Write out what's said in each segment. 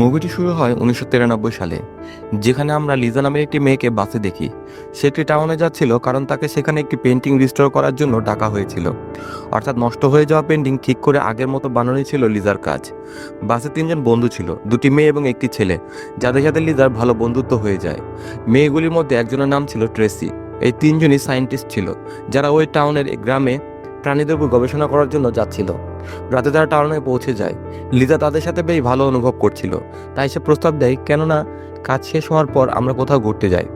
মুভিটি শুরু হয় উনিশশো তিরানব্বই সালে, যেখানে আমরা লিজা নামের একটি মেয়েকে বাসে দেখি। সে একটি টাউনে যাচ্ছিল কারণ তাকে সেখানে একটি পেন্টিং রিস্টোর করার জন্য ডাকা হয়েছিল। অর্থাৎ নষ্ট হয়ে যাওয়া পেন্টিং ঠিক করে আগের মতো বানানোই ছিল লিজার কাজ। বাসে তিনজন বন্ধু ছিল, দুটি মেয়ে এবং একটি ছেলে, যাদের সাথে লিজার ভালো বন্ধুত্ব হয়ে যায়। মেয়েগুলির মধ্যে একজনের নাম ছিল ট্রেসি। এই তিনজনই সায়েন্টিস্ট ছিল, যারা ওই টাউনের গ্রামে প্রাণীদের উপর গবেষণা করার জন্য যাচ্ছিল। রাতে তারা টাউনে পৌঁছে যায়। লিজা তাদের সাথে বেশ ভালো অনুভব করছিল। তাই সে প্রস্তাব দেয়, কেননা কাজ শেষ হওয়ার পর আমরা কোথাও ঘুরতে যাই।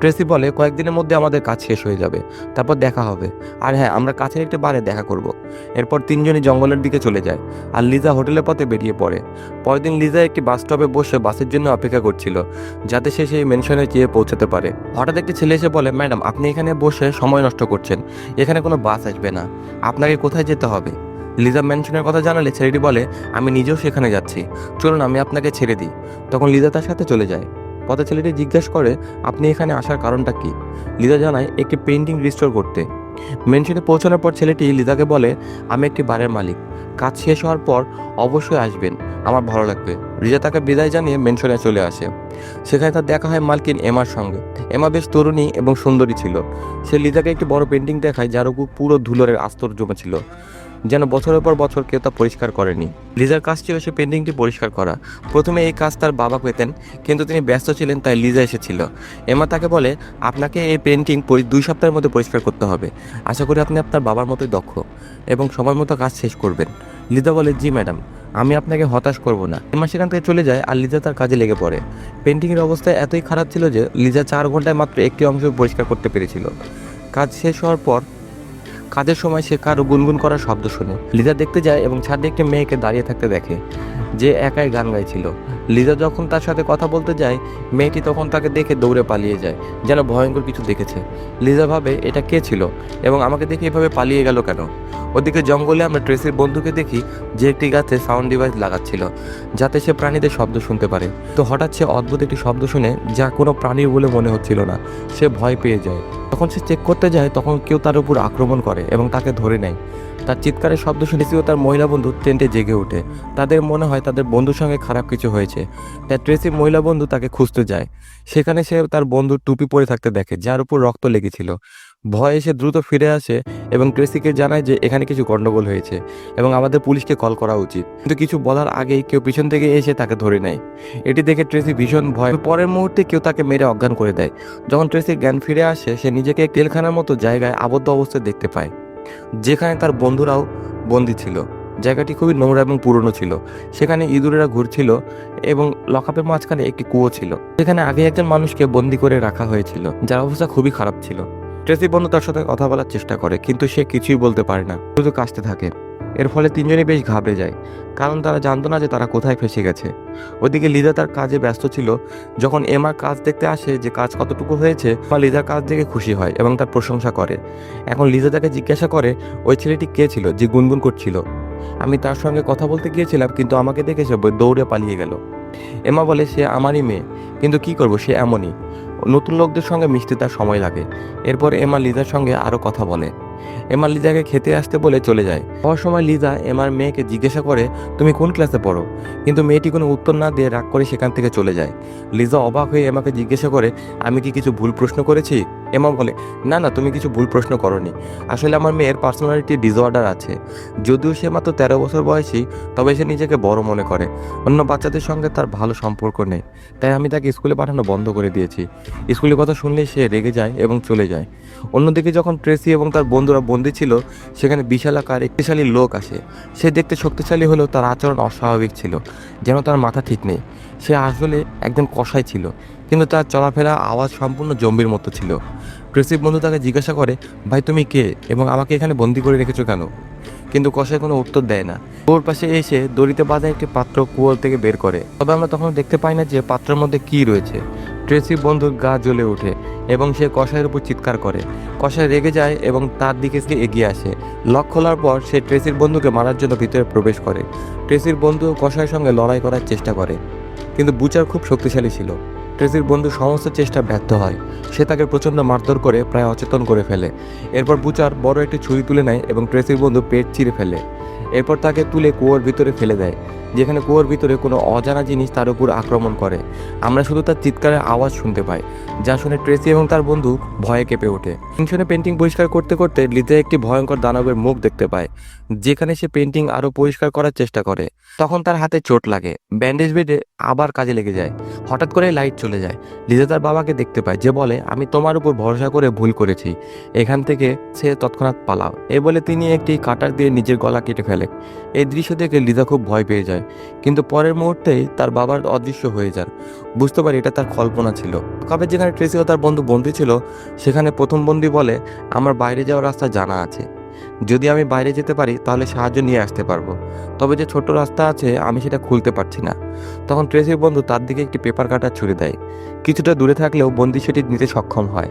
ট্রেসি বলে, কয়েকদিনের মধ্যে আমাদের কাজ শেষ হয়ে যাবে। তারপর দেখা হবে। আর হ্যাঁ আমরা কাছের একটি বারে দেখা করব। এরপর তিনজনই জঙ্গলের দিকে চলে যায় আর লিজা হোটেলের পথে বেরিয়ে পড়ে। পরের দিন লিজা একটি বাস স্টপে বসে বাসের জন্য অপেক্ষা করছিল, যাতে সে সেই মেনশনে যেয়ে পৌঁছাতে পারে। হঠাৎ একটি ছেলে এসে বলে, ম্যাডাম, আপনি এখানে বসে সময় নষ্ট করছেন। এখানে কোনো বাস আসবে না। আপনাকে কোথায় যেতে হবে? লিজা ম্যানশনের কথা জানালে ছেলেটি বলে, আমি নিজেও সেখানে যাচ্ছি। চলুন, আমি আপনাকে ছেড়ে দিই। তখন লিজা তার সাথে চলে যায়। পথে ছেলেটি জিজ্ঞাসা করে, আপনি এখানে আসার কারণটা কি? লিজা জানায়, একটি পেন্টিং রিস্টোর করতে। মেনশনে পৌঁছানোর পর ছেলেটি লিজাকে বলে, আমি একটি বারের মালিক। কাজ শেষ হওয়ার পর অবশ্যই আসবেন। আমার ভালো লাগবে। রিজা তাকে বিদায় জানিয়ে মেনশনে চলে আসে। সেখানে তার দেখা হয় মালকিন এমার সঙ্গে। এমা বেশ তরুণী এবং সুন্দরী ছিল। সে লিজাকে একটি বড় পেন্টিং দেখায়, যার উপর পুরো ধুলোরের আস্তর জমেছিল। যেন বছরের পর বছর কেউ তা পরিষ্কার করেনি। লিজার কাজ ছিল সে পেন্টিংটি পরিষ্কার করা। প্রথমে এই কাজ তার বাবা পেতেন, কিন্তু তিনি ব্যস্ত ছিলেন, তাই লিজা এসেছিল। এমা তাকে বলে, আপনাকে এই পেন্টিং দুই সপ্তাহের মধ্যে পরিষ্কার করতে হবে। আশা করি আপনি আপনার বাবার মতোই দক্ষ এবং সময় মতো কাজ শেষ করবেন। লিজা বলে, জি ম্যাডাম, আমি আপনাকে হতাশ করব না। এমা সেখান থেকে চলে যায় আর লিজা তার কাজে লেগে পড়ে। পেন্টিংয়ের অবস্থা এতই খারাপ ছিল যে লিজা চার ঘন্টায় মাত্র একটি অংশ পরিষ্কার করতে পেরেছিল। কাজ শেষ হওয়ার পর কাজের সময় সে কারও গুনগুন করার শব্দ শুনে। লিজা দেখতে যায় এবং ছাদে একটি মেয়েকে দাঁড়িয়ে থাকতে দেখে, যে একাই গান গাইছিল। লিজা যখন তার সাথে কথা বলতে যায়, মেয়েটি তখন তাকে দেখে দৌড়ে পালিয়ে যায়, যেন ভয়ঙ্কর কিছু দেখেছে। লিজা ভাবে, এটা কে ছিল? এবং আমাকে দেখে এভাবে পালিয়ে গেল কেন? ওদিকে জঙ্গলে আমরা ট্রেসির বন্ধুকে দেখি, যে একটি গাছে সাউন্ড ডিভাইস লাগাচ্ছিল, যাতে সে প্রাণীদের শব্দ শুনতে পারে। তো হঠাৎ সে অদ্ভুত একটি শব্দ শুনে, যা কোনো প্রাণীর বলে মনে হচ্ছিল না, সে ভয় পেয়ে যায়। যখন সে চেক করতে যায়, তখন কেউ তার উপর আক্রমণ করে এবং তাকে ধরে নেয়। তার চিৎকারের শব্দ শুনেছিও তার মহিলা বন্ধু টেন্টে জেগে ওঠে। তাদের মনে হয় তাদের বন্ধুর সঙ্গে খারাপ কিছু হয়েছে। তাই ট্রেসির মহিলা বন্ধু তাকে খুঁজতে যায়। সেখানে সে তার বন্ধুর টুপি পরে থাকতে দেখে, যার উপর রক্ত লেগেছিল। ভয়ে সে দ্রুত ফিরে আসে এবং ট্রেসিকে জানায় যে এখানে কিছু গণ্ডগোল হয়েছে এবং আমাদের পুলিশকে কল করা উচিত। কিন্তু কিছু বলার আগেই কেউ পিছন থেকে এসে তাকে ধরে নেয়। এটি দেখে ট্রেসি ভীষণ ভয় পরের মুহূর্তে কেউ তাকে মেরে অজ্ঞান করে দেয়। যখন ট্রেসির জ্ঞান ফিরে আসে, সে নিজেকে তেলখানার মতো জায়গায় আবদ্ধ অবস্থায় দেখতে পায়, যেখানে তার বন্ধুরাও বন্দি ছিল। জায়গাটি খুবই নোংরা এবং পুরনো ছিল। সেখানে ইঁদুরেরা ঘুরছিল এবং লকআপের মাঝখানে একটি কুয়ো ছিল। সেখানে আগে একজন মানুষকে বন্দি করে রাখা হয়েছিল, যার অবস্থা খুবই খারাপ ছিল। ট্রেসি বন্ধু তার সাথে কথা বলার চেষ্টা করে, কিন্তু সে কিছুই বলতে পারে না। শুধু কাশতে থাকে। এর ফলে তিনজনই বেশ ঘাবড়ে যায়, কারণ তারা জানতো না যে তারা কোথায় ফেসে গেছে। ওদিকে লিজা তার কাজে ব্যস্ত ছিল। যখন এমার কাজ দেখতে আসে যে কাজ কতটুকু হয়েছে বা লিজার কাজ দেখে খুশি হয় এবং তার প্রশংসা করে। এখন লিজা তাকে জিজ্ঞাসা করে, ওই ছেলেটি কে ছিল, যে গুনগুন করছিল? আমি তার সঙ্গে কথা বলতে গিয়েছিলাম, কিন্তু আমাকে দেখে সে দৌড়ে পালিয়ে গেল। এমা বলে, সে আমারই মেয়ে, কিন্তু কি করব, সে এমনই। নতুন লোকদের সঙ্গে মিশতে তার সময় লাগে। এরপর এমা লিজার সঙ্গে আরও কথা বলে। এমা লিজাকে খেতে আসতে বলে চলে যায়। হওয়ার সময় লিজা এমার মেয়েকে জিজ্ঞাসা করে, তুমি কোন ক্লাসে পড়ো? কিন্তু মেয়েটি কোনো উত্তর না দিয়ে রাগ করে সেখান থেকে চলে যায়। লিজা অবাক হয়ে এমাকে জিজ্ঞাসা করে, আমি কি কিছু ভুল প্রশ্ন করেছি? এমা বলে, না না, তুমি কিছু ভুল প্রশ্ন করনি। আসলে আমার মেয়ের পার্সোনালিটি ডিসঅর্ডার আছে। যদিও সে মাত্র তেরো বছর বয়সী, তবে সে নিজেকে বড় মনে করে। অন্য বাচ্চাদের সঙ্গে তার ভালো সম্পর্ক নেই। তাই আমি তাকে স্কুলে পাঠানো বন্ধ করে দিয়েছি। স্কুলের কথা শুনলে সে রেগে যায় এবং চলে যায়। অন্যদিকে যখন ট্রেসি এবং তার বন্ধুরা বন্দি ছিল, সেখানে বিশাল আকার একটিশালী লোক আসে। সে দেখতে শক্তিশালী হলেও তার আচরণ অস্বাভাবিক ছিল, যেন তার মাথা ঠিক নেই। সে আসলে একজন কষাই ছিল। কিন্তু তার চলাফেরা আওয়াজ সম্পূর্ণ জম্বির মতো ছিল। ট্রেসির বন্ধু তাকে জিজ্ঞাসা করে, ভাই, তুমি কে এবং আমাকে এখানে বন্দি করে রেখেছো কেন? কিন্তু কষাই কোনো উত্তর দেয় না। কুয়োর পাশে এসে দড়িতে বাঁধা একটি পাত্র কুয়োর থেকে বের করে। তবে আমরা তখন দেখতে পাই না যে পাত্রের মধ্যে কি রয়েছে। ট্রেসি বন্ধুর গা জ্বলে ওঠে এবং সে কষাইয়ের উপর চিৎকার করে। কষাই রেগে যায় এবং তার দিকে সে এগিয়ে আসে। লক খোলার পর সে ট্রেসির বন্ধুকে মারার জন্য ভিতরে প্রবেশ করে। ট্রেসির বন্ধু কষাইয়ের সঙ্গে লড়াই করার চেষ্টা করে, কিন্তু বুচার খুব শক্তিশালী ছিল। ট্রেসির বন্ধু সমস্ত চেষ্টা ব্যর্থ হয়। সে তাকে প্রচণ্ড মারধর করে, প্রায় অচেতন করে ফেলে। এরপর বুচার বড় একটি ছুরি তুলে নেয় এবং ট্রেসির বন্ধু পেট চিরে ফেলে। এরপর তাকে তুলে কুয়োর ভিতরে ফেলে দেয়। যেখানে কুয়োর ভিতরে কোনো অজানা জিনিস তার উপর আক্রমণ করে। আমরা শুধু তার চিৎকারের আওয়াজ শুনতে পাই, যা শুনে ট্রেসি এবং তার বন্ধু ভয়ে কেঁপে ওঠে। টেনশনে পেন্টিং পরিষ্কার করতে করতে লিতে একটি ভয়ঙ্কর দানবের মুখ দেখতে পায়, যেখানে সে পেন্টিং আরও পরিষ্কার করার চেষ্টা করে। তখন তার হাতে চোট লাগে, ব্যান্ডেজ বেডে আবার কাজে লেগে যায়। হঠাৎ করে লাইট চলে যায়। লিজা তার বাবাকে দেখতে পায়, যে বলে, আমি তোমার উপর ভরসা করে ভুল করেছি। এখান থেকে সে তৎক্ষণাৎ পালাও। এ বলে তিনি একটি কাটার দিয়ে নিজের গলা কেটে ফেলে। এই দৃশ্য দেখে লিজা খুব ভয় পেয়ে যায়। কিন্তু পরের মুহূর্তেই তার বাবার অদৃশ্য হয়ে যান। বুঝতে পারি এটা তার কল্পনা ছিল। কবে যেখানে ট্রেসি ও তার বন্ধু বন্দি ছিল, সেখানে প্রথম বন্দি বলে আমার বাইরে যাওয়ার রাস্তা জানা আছে। যদি আমি বাইরে যেতে পারি, তাহলে সাহায্য নিয়ে আসতে পারব। তবে যে ছোট রাস্তা আছে, আমি সেটা খুলতে পারছি না। তখন ট্রেসির বন্ধু তার দিকে একটি পেপার কাটার ছুরি দেয়। কিছুটা দূরে থাকলেও বন্দি সেটি নিতে সক্ষম হয়।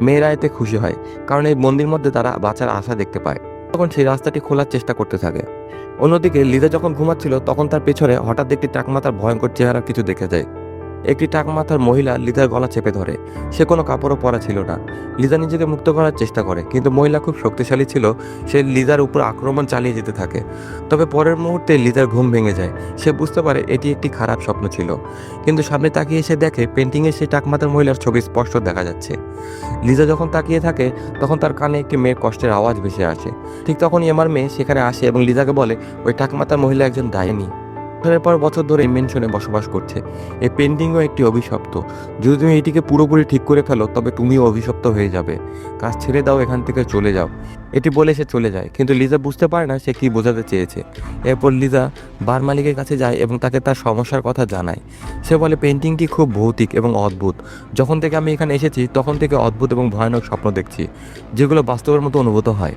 মেয়েরা এতে খুশি হয়, কারণ এই বন্দির মধ্যে তারা বাঁচার আশা দেখতে পায়। তখন সেই রাস্তাটি খোলার চেষ্টা করতে থাকে। অন্যদিকে লিজা যখন ঘুমাচ্ছিল, তখন তার পেছনে হঠাৎ একটি টাকমাতার ভয়ঙ্কর চেহারা কিছু দেখে যায়। একটি টাকমাথার মহিলা লিদার গলা চেপে ধরে। সে কোনো কাপড়ও পরা ছিল না। লিজা নিজেকে মুক্ত করার চেষ্টা করে, কিন্তু মহিলা খুব শক্তিশালী ছিল, সে লিদার উপর আক্রমণ চালিয়ে যেতে থাকে। তবে পরের মুহূর্তে লিদার ঘুম ভেঙে যায়। সে বুঝতে পারে এটি একটি খারাপ স্বপ্ন ছিল। কিন্তু সামনে তাকিয়ে এসে দেখে পেন্টিংয়ে সেই টাকমাতার মহিলার ছবি স্পষ্ট দেখা যাচ্ছে। লিজা যখন তাকিয়ে থাকে, তখন তার কানে একটি মেয়ের কষ্টের আওয়াজ ভেসে আসে। ঠিক তখনই আমার মেয়ে সেখানে আসে এবং লিজাকে বলে, ওই টাকমাতার মহিলা একজন ডাইনি বছরের পর বছর ধরে এই মেনশনে বসবাস করছে। এই পেন্টিংও একটি অভিশপ্ত। যদি তুমি এটিকে পুরোপুরি ঠিক করে ফেলো, তবে তুমিও অভিশপ্ত হয়ে যাবে। কাজ ছেড়ে দাও, এখান থেকে চলে যাও। এটি বলে সে চলে যায়, কিন্তু লিজা বুঝতে পারে না সে কী বোঝাতে চেয়েছে। এরপর লিজা বার মালিকের কাছে যায় এবং তাকে তার সমস্যার কথা জানায়। সে বলে পেন্টিংটি খুব ভৌতিক এবং অদ্ভুত। যখন থেকে আমি এখানে এসেছি, তখন থেকে অদ্ভুত এবং ভয়ানক স্বপ্ন দেখছি, যেগুলো বাস্তবের মতো অনুভূত হয়।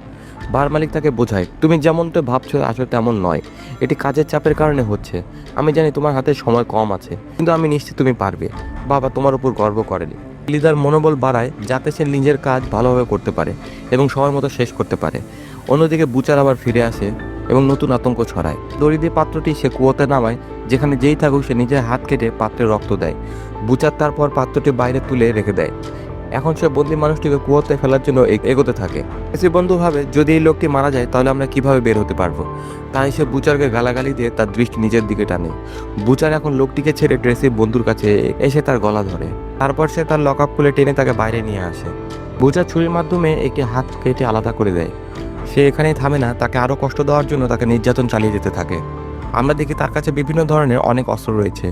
বার মালিক তাকে বোঝায়, তুমি যেমনটা ভাবছ আসলে তেমন নয়। এটি কাজের চাপের কারণে হচ্ছে। আমি জানি তোমার হাতে সময় কম আছে, কিন্তু আমি নিশ্চিত তুমি পারবে। বাবা তোমার উপর গর্ব করেনি। লিদার মনোবল বাড়ায় যাতে সে নিজের কাজ ভালোভাবে করতে পারে এবং সময় মতো শেষ করতে পারে। অন্যদিকে বুচার আবার ফিরে আসে এবং নতুন আতঙ্ক ছড়ায়। দড়ি দিয়ে পাত্রটি সে কুয়োতে নামায়, যেখানে যেই থাকুক সে নিজের হাত কেটে পাত্রে রক্ত দেয়। বুচার তারপর পাত্রটি বাইরে তুলে রেখে দেয়। এখন সে বন্দি মানুষটিকে কুয়োতে ফেলার জন্য এগোতে থাকে। এসে বন্ধু ভাবে, যদি এই লোকটি মারা যায়, তাহলে আমরা কীভাবে বের হতে পারব? তাই সে বুচারকে গালাগালি দিয়ে তার দৃষ্টি নিজের দিকে টানে। বুচার এখন লোকটিকে ছেড়ে ড্রেসে বন্ধুর কাছে এসে তার গলা ধরে। তারপর সে তার লক আপ খুলে টেনে তাকে বাইরে নিয়ে আসে। বুচার ছুরির মাধ্যমে একটি হাত কেটে আলাদা করে দেয়। সে এখানেই থামে না, তাকে আরও কষ্ট দেওয়ার জন্য তাকে নির্যাতন চালিয়ে যেতে থাকে। আমরা দেখি তার কাছে বিভিন্ন ধরনের অনেক অস্ত্র রয়েছে।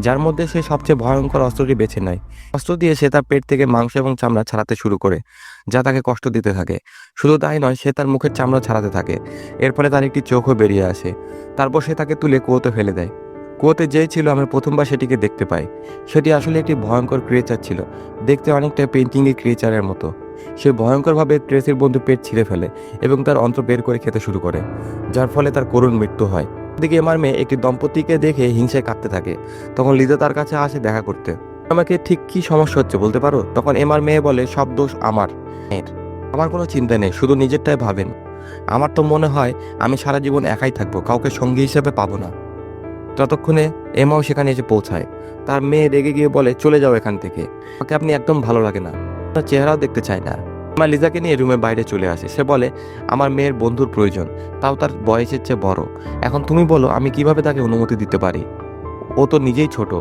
যার মধ্যে সে সবচেয়ে ভয়ঙ্কর অস্ত্রটি বেছে নেয়। অস্ত্র দিয়ে সে তার পেট থেকে মাংস এবং চামড়া ছাড়াতে শুরু করে, যা তাকে কষ্ট দিতে থাকে। শুধু তাই নয়, সে তার মুখের চামড়া ছাড়াতে থাকে। এর ফলে তার একটি চোখও বেরিয়ে আসে। তারপর সে তাকে তুলে কুয়োতে ফেলে দেয়। কুয়োতে যেই ছিল আমি প্রথমবার সেটিকে দেখতে পাই। সেটি আসলে একটি ভয়ঙ্কর ক্রিয়েচার ছিল। দেখতে অনেকটা পেন্টিংয়ের ক্রিয়েচারের মতো। সে ভয়ঙ্করভাবে ট্রেসির বন্ধু পেট ছিঁড়ে ফেলে এবং তার অন্ত্র বের করে খেতে শুরু করে, যার ফলে তার করুণ মৃত্যু হয়। দিকে আমার মেয়ে একটি দম্পতিকে দেখে হিংসায় কাঁদতে থাকে। তখন লিজা তার কাছে আসে দেখা করতে। আমাকে ঠিক কি সমস্যা হচ্ছে বলতে পারো? তখন এমার মেয়ে বলে, সব দোষ আমার। আমার কোনো চিন্তা নেই, শুধু নিজেরটাই ভাবেন। আমার তো মনে হয় আমি সারা জীবন একাই থাকব, কাউকে সঙ্গী হিসেবে পাবো না। ততক্ষণে এমাও সেখানে এসে পৌঁছায়। তার মেয়ে রেগে গিয়ে বলে, চলে যাও এখান থেকে। ওকে আপনি একদম ভালো লাগে না। তার চেহারাও দেখতে চায় না। আমার লিজাকে নিয়ে রুমের বাইরে চলে আসে। সে বলে, আমার মেয়ের বন্ধুর প্রয়োজন। তাও তার বয়সের চেয়ে বড়। এখন তুমি বলো, আমি কীভাবে তাকে অনুমতি দিতে পারি? ও তো নিজেই ছোট।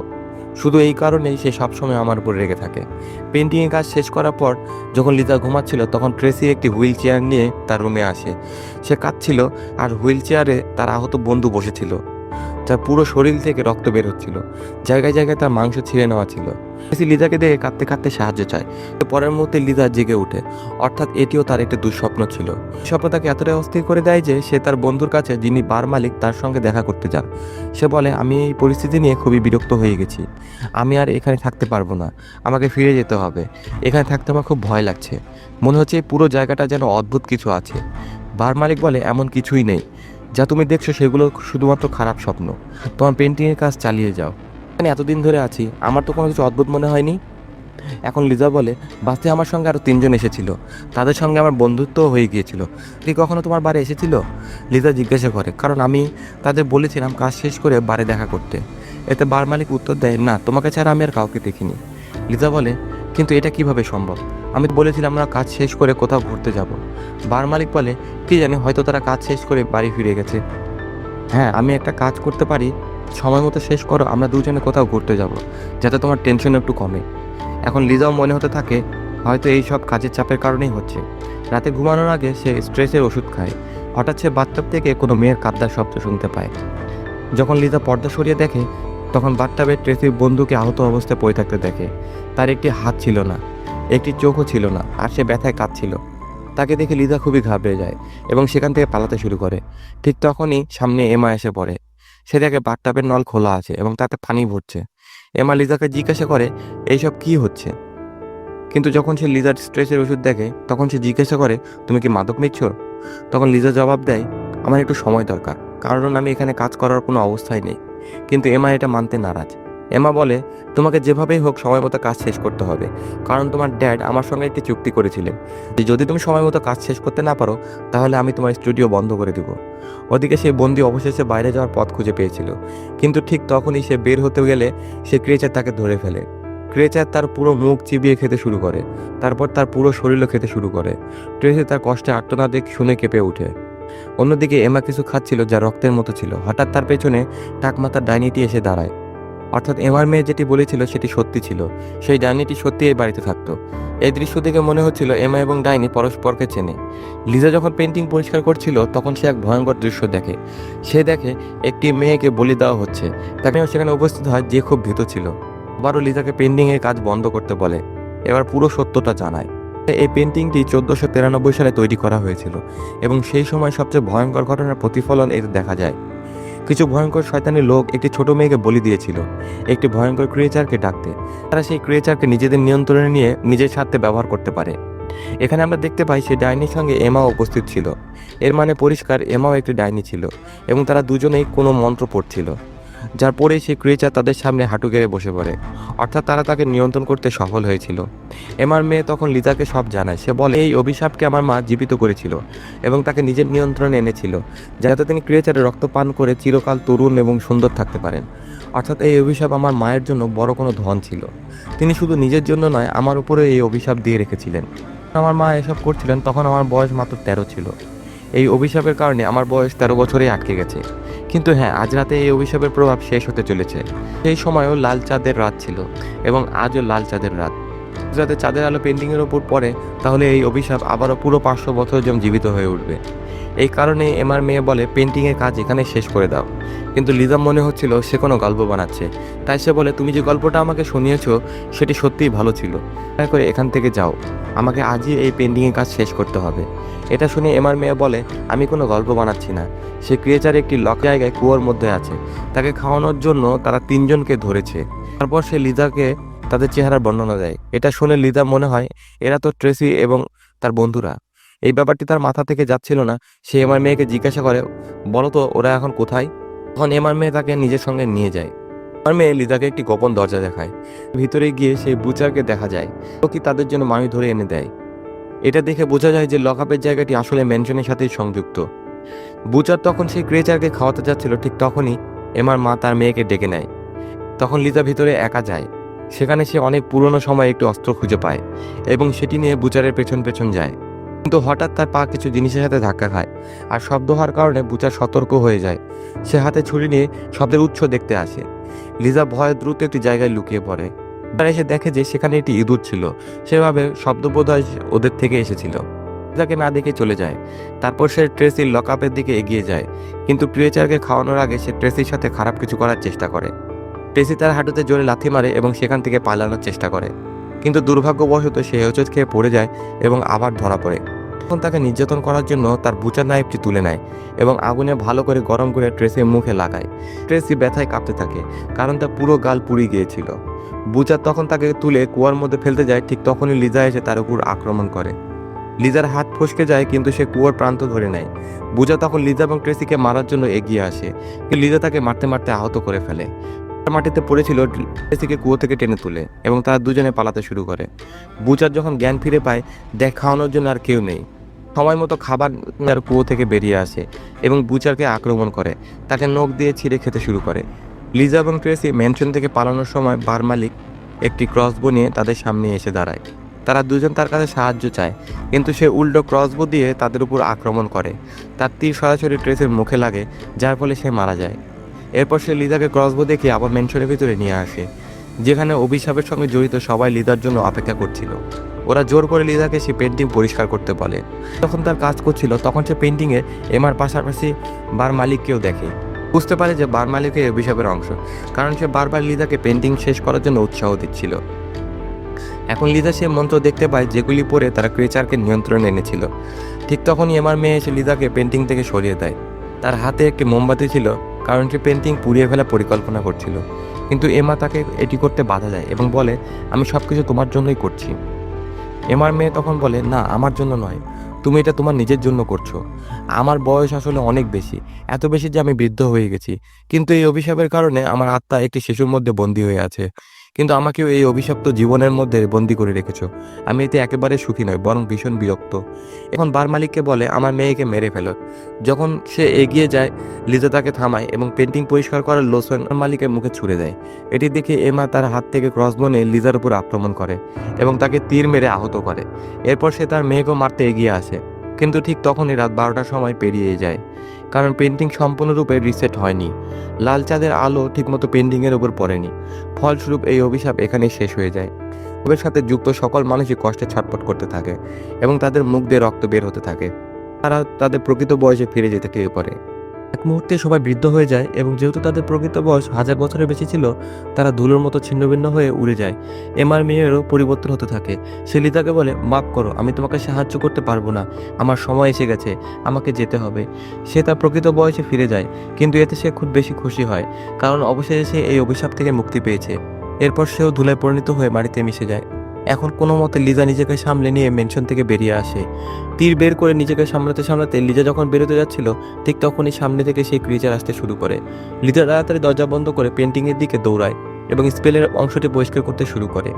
শুধু এই কারণেই সে সবসময় আমার উপর রেগে থাকে। পেন্টিংয়ের কাজ শেষ করার পর যখন লিজা ঘুমাচ্ছিল, তখন ট্রেসি একটি হুইল চেয়ার নিয়ে তার রুমে আসে। সে কাঁদছিল আর হুইল চেয়ারে তার আহত বন্ধু বসেছিল। তার পুরো শরীর থেকে রক্ত বের হচ্ছিল। জায়গায় জায়গায় তার মাংস ছিঁড়ে নেওয়া ছিল। ট্রেসি লিজাকে দেখে কাঁদতে কাঁদতে সাহায্য চায়। তো পরের মুহূর্তে লিজা জেগে ওঠে। অর্থাৎ এটিও তার একটি দুঃস্বপ্ন ছিল। স্বপ্ন তাকে এতটাই অস্থির করে দেয় যে সে তার বন্ধুর কাছে, যিনি বার মালিক, তার সঙ্গে দেখা করতে যান। সে বলে, আমি এই পরিস্থিতি নিয়ে খুবই বিরক্ত হয়ে গেছি। আমি আর এখানে থাকতে পারব না। আমাকে ফিরে যেতে হবে। এখানে থাকতে আমার খুব ভয় লাগছে। মনে হচ্ছে এই পুরো জায়গাটা যেন অদ্ভুত কিছু আছে। বার মালিক বলে, এমন কিছুই নেই। যা তুমি দেখছ, সেগুলো শুধুমাত্র খারাপ স্বপ্ন। তোমার পেন্টিংয়ের কাজ চালিয়ে যাও। এখানে এতদিন ধরে আছি। আমার তো কোনো কিছু অদ্ভুত মনে হয়নি। এখন লিজা বলে বাসে আমার সঙ্গে আরও তিনজন এসেছিল। তাদের সঙ্গে আমার বন্ধুত্বও হয়ে গিয়েছিল। কি কখনো তোমার বাড়ি এসেছিল? লিজা জিজ্ঞাসা করে কারণ আমি তাদের বলেছিলাম কাজ শেষ করে বাড়ি দেখা করতে। এতে বার মালিক উত্তর দেয় না তোমাকে ছাড়া আমি আর কাউকে দেখিনি। লিজা বলে কিন্তু এটা কীভাবে সম্ভব? আমি বলেছিলাম আমরা কাজ শেষ করে কোথাও ঘুরতে যাব। বার মালিক বলে কি জানি হয়তো তারা কাজ শেষ করে বাড়ি ফিরে গেছে। হ্যাঁ। আমি একটা কাজ করতে পারি সময় মতো শেষ করো, আমরা দুজনে কোথাও ঘুরতে যাব, যাতে তোমার টেনশন একটু কমে। এখন লিজাও মনে হতে থাকে, হয়তো এই সব কাজের চাপের কারণেই হচ্ছে। রাতে ঘুমানোর আগে সে স্ট্রেসের ওষুধ খায়। হঠাৎ সে বাথটাব থেকে কোনো মেয়ের কাদ্দার শব্দ শুনতে পায়। যখন লিজা পর্দা সরিয়ে দেখে, তখন বাথটাবে ট্রেসির বন্ধুকে আহত অবস্থায় পড়ে থাকতে দেখে। তার একটি হাত ছিল না, একটি চোখও ছিল না, আর সে ব্যথায় কাঁদছিল। তাকে দেখে লিজা খুবই ঘাবড়ে যায় এবং সেখান থেকে পালাতে শুরু করে। ঠিক তখনই সামনে এমা এসে পড়ে। সে দেখে বাথটাবের নল খোলা আছে এবং তাতে পানি ভরছে। এমা লিজাকে জিজ্ঞাসা করে, এইসব কি হচ্ছে? কিন্তু যখন সে লিজার স্ট্রেসের ওষুধ দেখে, তখন সে জিজ্ঞাসা করে, তুমি কি মাদক নিচ্ছ? তখন লিজা জবাব দেয়, আমার একটু সময় দরকার, কারণ আমি এখানে কাজ করার কোনো অবস্থায় নেই। কিন্তু এমা এটা মানতে নারাজ। এমা বলে, তোমাকে যেভাবেই হোক সময় মতো কাজ শেষ করতে হবে। কারণ তোমার ড্যাড আমার সঙ্গে একটি চুক্তি করেছিলেন। যে যদি তুমি সময় মতো কাজ শেষ করতে না পারো, তাহলে আমি তোমার স্টুডিও বন্ধ করে দিব। ওদিকে সেই বন্দি অবশেষে বাইরে যাওয়ার পথ খুঁজে পেয়েছিল। কিন্তু ঠিক তখনই সে বের হতে গেলে সে ক্রেচার তাকে ধরে ফেলে। ক্রেচার তার পুরো মুখ চিবিয়ে খেতে শুরু করে। তারপর তার পুরো শরীরও খেতে শুরু করে। ট্রেসি তার কষ্টে আর্তনাদিক শুনে কেঁপে ওঠে। অন্যদিকে এমা কিছু খাচ্ছিল যা রক্তের মতো ছিল। হঠাৎ তার পেছনে টাকমাতার ডাইনিটি এসে দাঁড়ায়। অর্থাৎ এমার মেয়ে যেটি বলেছিল সেটি সত্যি ছিল। সেই ডাইনিটি সত্যি এই বাড়িতে থাকতো। এই দৃশ্য দেখে মনে হচ্ছিল এমা এবং ডাইনি পরস্পরকে চেনে। লিজা যখন পেন্টিং পরিষ্কার করছিল, তখন সে এক ভয়ঙ্কর দৃশ্য দেখে। সে দেখে একটি মেয়েকে বলি দেওয়া হচ্ছে। তাকেও সেখানে উপস্থিত হয় যে খুব ভীত ছিল। আবারও লিজাকে পেন্টিংয়ের কাজ বন্ধ করতে বলে। এবার পুরো সত্যটা জানায়। এই পেন্টিংটি চোদ্দোশো তিরানব্বই সালে তৈরি করা হয়েছিল এবং সেই সময় সবচেয়ে ভয়ঙ্কর ঘটনার প্রতিফলন এতে দেখা যায়। কিছু ভয়ঙ্কর শয়তানি লোক একটি ছোট মেয়েকে বলি দিয়েছিল। একটি ভয়ঙ্কর ক্রিয়েচারকে ডাকতে। তারা সেই ক্রিয়েচারকে নিজেদের নিয়ন্ত্রণে নিয়ে নিজের স্বার্থে ব্যবহার করতে পারে। এখানে আমরা দেখতে পাই সেই ডাইনির সঙ্গে এমাও উপস্থিত ছিল। এর মানে পরিষ্কার এমাও একটি ডাইনি ছিল এবং তারা দুজনেই কোনো মন্ত্র পড়ছিল। যার পরেই সেই ক্রিয়েচার তাদের সামনে হাঁটু গেড়ে বসে পড়ে। অর্থাৎ তারা তাকে নিয়ন্ত্রণ করতে সফল হয়েছিল। এমার মেয়ে তখন লিজাকে সব জানায়। সে বলে, এই অভিশাপকে আমার মা জীবিত করেছিল এবং তাকে নিজের নিয়ন্ত্রণে এনেছিল, যাতে তিনি ক্রিয়েচারের রক্ত পান করে চিরকাল তরুণ এবং সুন্দর থাকতে পারেন। অর্থাৎ এই অভিশাপ আমার মায়ের জন্য বড় কোনো ধন ছিল। তিনি শুধু নিজের জন্য নয়, আমার উপরে এই অভিশাপ দিয়ে রেখেছিলেন। আমার মা এসব করছিলেন, তখন আমার বয়স মাত্র তেরো ছিল। এই অভিশাপের কারণে আমার বয়স তেরো বছরেই আটকে গেছে। কিন্তু হ্যাঁ আজ রাতে এই অভিশাপের প্রভাব শেষ হতে চলেছে। সেই সময়ও লাল চাঁদের রাত ছিল এবং আজও লাল চাঁদের রাত। যাতে চাঁদের আলো পেন্টিংয়ের ওপর পড়ে, তাহলে এই অভিশাপ আবারও পুরো পাঁচশো বছর যেমন জীবিত হয়ে উঠবে। এই কারণে এমার মেয়ে বলে পেন্টিংয়ের কাজ এখানে শেষ করে দাও। কিন্তু লিজা মনে হচ্ছিল, সে কোনো গল্প বানাচ্ছে। তাই সে বলে, তুমি যে গল্পটা আমাকে শুনিয়েছো, সেটি সত্যিই ভালো ছিল। দয়া করে এখান থেকে যাও। আমাকে আজই এই পেন্টিংয়ের কাজ শেষ করতে হবে। এটা শুনে এমার মেয়ে বলে, আমি কোনো গল্প বানাচ্ছি না। সে ক্রিয়েচার একটি লক জায়গায় কুয়োর মধ্যে আছে। তাকে খাওয়ানোর জন্য তারা তিনজনকে ধরেছে। তারপর সে লিজাকে তাদের চেহারার বর্ণনা দেয়। এটা শুনে লিজা মনে হয়, এরা তো ট্রেসি এবং তার বন্ধুরা। এই ব্যাপারটি তার মাথা থেকে যাচ্ছিল না। সে এমার মেয়েকে জিজ্ঞাসা করে, বলো তো, ওরা এখন কোথায়? তখন এমার মেয়ে তাকে নিজের সঙ্গে নিয়ে যায়। আমার মেয়ে লিজাকে একটি গোপন দরজা দেখায়। ভিতরে গিয়ে সেই বুচারকে দেখা যায়। ও কি তাদের জন্য মামি ধরে এনে দেয়? এটা দেখে বোঝা যায় যে লকআপের জায়গাটি আসলে ম্যানশনের সাথেই সংযুক্ত। বুচার তখন সেই ক্রেচারকে খাওয়াতে যাচ্ছিল। ঠিক তখনই এমার মা তার মেয়েকে ডেকে নেয়। তখন লিজা ভিতরে একা যায়। সেখানে সে অনেক পুরনো সময় একটি অস্ত্র খুঁজে পায় এবং সেটি নিয়ে বুচারের পেছন পেছন যায়। কিন্তু হঠাৎ তার পা কিছু জিনিসের সাথে ধাক্কা খায় আর শব্দ হওয়ার কারণে বুচার সতর্ক হয়ে যায়। সে হাতে ছুরি নিয়ে শব্দের উৎস দেখতে আসে। লিজা ভয়ে দ্রুত একটি জায়গায় লুকিয়ে পড়ে। তার এসে দেখে যে সেখানে একটি ইঁদুর ছিল। সেভাবে শব্দ বোধহয় ওদের থেকে এসেছিল। লিজাকে না দেখে চলে যায়। তারপর সে ট্রেসির লকআপের দিকে এগিয়ে যায়। কিন্তু ক্রিয়েচারকে খাওয়ানোর আগে সে ট্রেসির সাথে খারাপ কিছু করার চেষ্টা করে। ট্রেসি তার হাঁটুতে জোরে লাথি মারে এবং সেখান থেকে পালানোর চেষ্টা করে। কিন্তু দুর্ভাগ্যবশত সে হোঁচট খেয়ে পড়ে যায় এবং আবার ধরা পড়ে। তখন তাকে নির্যাতন করার জন্য তার বুচার নাইফটি তুলে নেয় এবং আগুনে ভালো করে গরম করে ট্রেসির মুখে লাগায়। ট্রেসি ব্যথায় কাঁপতে থাকে, কারণ তার পুরো গাল পুড়ে গিয়েছিল। বুচার তখন তাকে তুলে কুয়ার মধ্যে ফেলতে যায়, ঠিক তখনই লিজা এসে তার উপর আক্রমণ করে। লিজার হাত ফসকে যায়, কিন্তু সে কুয়োর প্রান্ত ধরে নেয়। বুজা তখন লিজা এবং ট্রেসিকে মারার জন্য এগিয়ে আসে লিজা তাকে মারতে মারতে আহত করে ফেলে। মাটিতে পড়েছিল ট্রেসিকে কুয়ো থেকে টেনে তুলে এবং তারা দুজনে পালাতে শুরু করে। বুচার যখন জ্ঞান ফিরে পায়, দেখ খাওয়ানোর জন্য আর কেউ নেই। সময় মতো খাবার আর কুয়ো থেকে বেরিয়ে আসে এবং বুচারকে আক্রমণ করে। তাকে নখ দিয়ে ছিঁড়ে খেতে শুরু করে। লিজা এবং ট্রেসি ম্যানশন থেকে পালানোর সময় বার মালিক একটি ক্রসবো নিয়ে তাদের সামনে এসে দাঁড়ায়। তারা দুজন তার কাছে সাহায্য চায়, কিন্তু সে উল্টো ক্রসবো দিয়ে তাদের উপর আক্রমণ করে। তার তীর সরাসরি ট্রেসের মুখে লাগে, যার ফলে সে মারা যায়। এরপর সে লিদাকে ক্রসবো দেখে আবার মেনশনের ভিতরে নিয়ে আসে, যেখানে অভিশাপের সঙ্গে জড়িত সবাই লিদার জন্য অপেক্ষা করছিল। ওরা জোর করে লিদাকে সে পেন্টিং পরিষ্কার করতে বলে। যখন তার কাজ করছিল, তখন সে পেন্টিংয়ে এমার পাশাপাশি বার মালিককেও দেখে। বুঝতে পারে যে বার মালিকের অভিশাপের অংশ, কারণ সে বারবার লিদাকে পেন্টিং শেষ করার জন্য উৎসাহ দিচ্ছিল। এখন লিদা সে মন্ত্র দেখতে পায় যেগুলি পরে তারা ক্রেচারকে নিয়ন্ত্রণে এনেছিল। ঠিক তখনই এমার মেয়ে এসে লিদাকে পেন্টিং থেকে সরিয়ে দেয়। তার হাতে একটি মোমবাতি ছিল কারণ সে পেন্টিং পুড়িয়ে ফেলা পরিকল্পনা করছিল। কিন্তু এমা তাকে এটি করতে বাধা দেয় এবং বলে, আমি সব কিছু তোমার জন্যই করছি। এমার মেয়ে তখন বলে, না, আমার জন্য নয়। তুমি এটা তোমার নিজের জন্য করছ। আমার বয়স আসলে অনেক বেশি। এত বেশি যে আমি বৃদ্ধ হয়ে গেছি। কিন্তু এই অভিশাপের কারণে আমার আত্মা একটি শিশুর মধ্যে বন্দী হয়ে আছে। কিন্তু আমাকেও এই অভিশপ্ত জীবনের মধ্যে বন্দি করে রেখেছ। আমি এতে একেবারে সুখী নয় বরং ভীষণ বিরক্ত। এখন বার মালিককে বলে, আমার মেয়েকে মেরে ফেলো। যখন সে এগিয়ে যায়, লিজা তাকে থামায় এবং পেন্টিং পরিষ্কার করার লোসন মালিকের মুখে ছুড়ে দেয়। এটি দেখে এমা তার হাত থেকে ক্রসবোনে লিজার উপর আক্রমণ করে এবং তাকে তীর মেরে আহত করে। এরপর সে তার মেয়েকেও মারতে এগিয়ে আসে। কিন্তু ঠিক তখনই রাত বারোটার সময় পেরিয়ে যায়। কারণ পেন্টিং সম্পূর্ণরূপে রিসেট হয়নি। লাল চাঁদের আলো ঠিকমতো পেন্টিংয়ের উপর পড়েনি। ফলস্বরূপ এই অভিশাপ এখানে শেষ হয়ে যায়। ওদের সাথে যুক্ত সকল মানুষই কষ্টে ছটফট করতে থাকে এবং তাদের মুখ দিয়ে রক্ত বের হতে থাকে। তারা তাদের প্রকৃত বয়সে ফিরে যেতে কেউ করে? এক মুহূর্তে সবাই বৃদ্ধ হয়ে যায় এবং যেহেতু তাদের প্রকৃত বয়স হাজার বছরের বেশি ছিল, তারা ধুলোর মতো ছিন্নভিন্ন হয়ে উড়ে যায়। এমার মেয়েরও পরিবর্তন হতে থাকে। সে লিতাকে বলে, মাফ করো, আমি তোমাকে সাহায্য করতে পারব না। আমার সময় এসে গেছে, আমাকে যেতে হবে। সে তার প্রকৃত বয়সে ফিরে যায়, কিন্তু এতে সে খুব বেশি খুশি হয়, কারণ অবশেষে সে এই অভিশাপ থেকে মুক্তি পেয়েছে। এরপর সেও ধুলায় পরিণত হয়ে মাটিতে মিশে যায়। এখন কোনো মতে লিজা নিজেকে সামলে নিয়ে মেনশন থেকে বেরিয়ে আসে। তীর বের করে নিজেকে সামলাতে সামলাতে লিজা যখন বেরোতে যাচ্ছিল, ঠিক তখনই সামনে থেকে সেই ক্রিচার আসতে শুরু করে। লিজা তাড়াতাড়ি দরজা বন্ধ করে পেন্টিংয়ের দিকে দৌড়ায় এবং স্পেলের অংশটি পরিষ্কার করতে শুরু করে।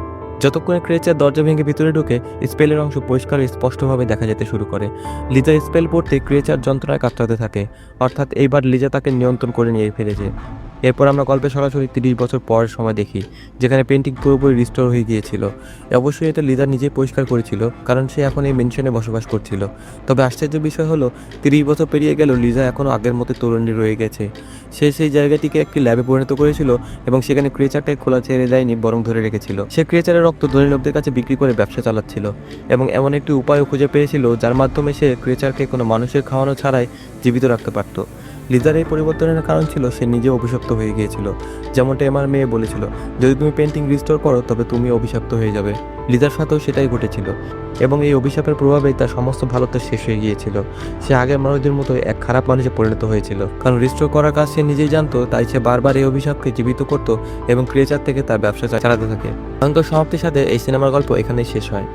যতক্ষণে ক্রেচার দরজা ভেঙে ভিতরে ঢুকে স্পেলের অংশ পরিষ্কার স্পষ্টভাবে দেখা যেতে শুরু করে। লিজা স্পেল পড়তে ক্রিয়েচার যন্ত্রণায় কাতরাতে থাকে, অর্থাৎ এইবার লিজা তাকে নিয়ন্ত্রণ করে নিয়ে ফেলেছে এরপর আমরা গল্পে সরাসরি তিরিশ বছর পরের সময় দেখি, যেখানে পেন্টিং পুরোপুরি রিস্টোর হয়ে গিয়েছিল। অবশ্যই এটা লিজা নিজেই পরিষ্কার করেছিল, কারণ সে এখন এই মেনশনে বসবাস করছিল। তবে আশ্চর্য বিষয় হলো, তিরিশ বছর পেরিয়ে গেল, লিজা এখনও আগের মতো তরুণী রয়ে গেছে। সে সেই জায়গাটিকে একটি ল্যাবে পরিণত করেছিল এবং সেখানে ক্রিয়েচারটাকে খোলা ছেড়ে দেয়নি, বরং ধরে রেখেছিল। সে ক্রিয়েচারের রক্ত ধনী লোকদের কাছে বিক্রি করে ব্যবসা চালাচ্ছিল এবং এমন একটি উপায়ও খুঁজে পেয়েছিল, যার মাধ্যমে সে ক্রিয়েচারকে কোনো মানুষের খাওয়ানো ছাড়াই জীবিত রাখতে পারত। লিজার এই পরিবর্তনের কারণ ছিল সে নিজে অভিশপ্ত হয়ে গিয়েছিল। যেমনটা আমার মেয়ে বলেছিল, যদি তুমি পেন্টিং রিস্টোর করো, তবে তুমি অভিশপ্ত হয়ে যাবে। লিজার সাথেও সেটাই ঘটেছিল। এবং এই অভিশাপের প্রভাবেই তার সমস্ত ভালোত্ব শেষ হয়ে গিয়েছিল। সে আগের মানুষদের মতো এক খারাপ মানুষে পরিণত হয়েছিল। কারণ রিস্টোর করার কাজ সে নিজেই জানতো, তাই সে বারবার এই অভিশাপকে জীবিত করত এবং ক্রিয়েচার থেকে তার ব্যবসা চালাতে থাকে। ভয়ঙ্কর সমাপ্তির সাথে এই সিনেমার গল্প এখানেই শেষ হয়।